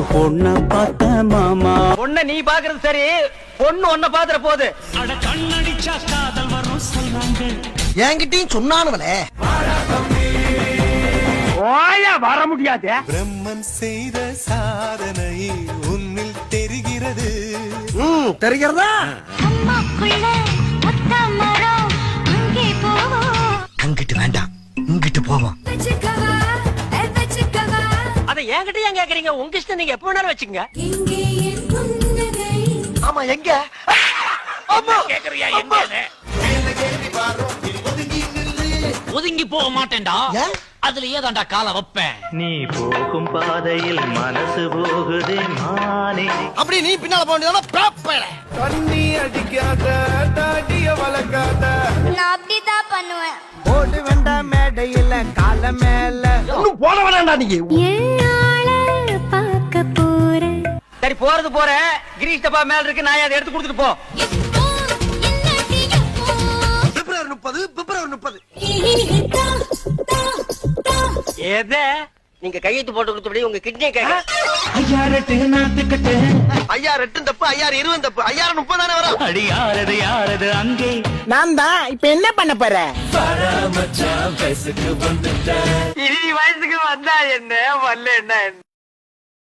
ஒரு பொண்ண பார்த்த மாமா. பொண்ண நீ பாக்குறது சரி பொண்ணு ஒன்ன பாத்துற போகுது அட கண்ணடிச்சா காதல் வரும் என்கிட்டயும் சொன்னானுவலே ஓயா வர முடியாது. பிரம்மன் செய்த சாதனை உன்னில் தெரிகிறது. ம் தெரிகிறதா? அங்கிட்டு வேண்டாம் இங்கிட்டு போவோம். அத என்கிட்ட ஏன் கேக்குறீங்க? உங்க இஷ்டம் நீங்க எப்ப வேணாலும் புன்னகை. ஆமா எங்க? ஆமா. கேக்குறியா எங்க ஒதுங்கி போக மாட்டேன்டா. ஏன்? அதுலயே தான்டா காலை வைப்பேன். நீ போகும் பாதையில் மனசு போகுதே மானே. அப்படி நீ பின்னால போக வேண்டியதான தண்ணி அடிக்காத தாடிய வளர்க்காத. நான் அப்படிதான் பண்ணுவேன். ஓடு வேண்டாம் மேடையில கால மேல. இன்னும் போட வேண்டாம்டா நீ. சரி போறது போற. கிரீஷ் டப்பா மேல இருக்கு. நான் அதை எடுத்து கொடுத்துட்டு போ. பிப்ரவரி முப்பது பிப்ரவரி முப்பது. எத? நீங்க கையெழுத்து போட்டு கொடுத்தபடி உங்க கிட்னியை கேட்க. ஐயா ரெட்டு நாத்துக்கட்டு ஐயா ரெட்டும் தப்பு ஐயா இருவன் தப்பு. ஐயா முப்பது தானே வரும். அடி யாரது யாரது அங்கே. நான் தான் இப்ப என்ன பண்ண போற? வயசுக்கு வந்தா என்ன வரல என்ன என்ன?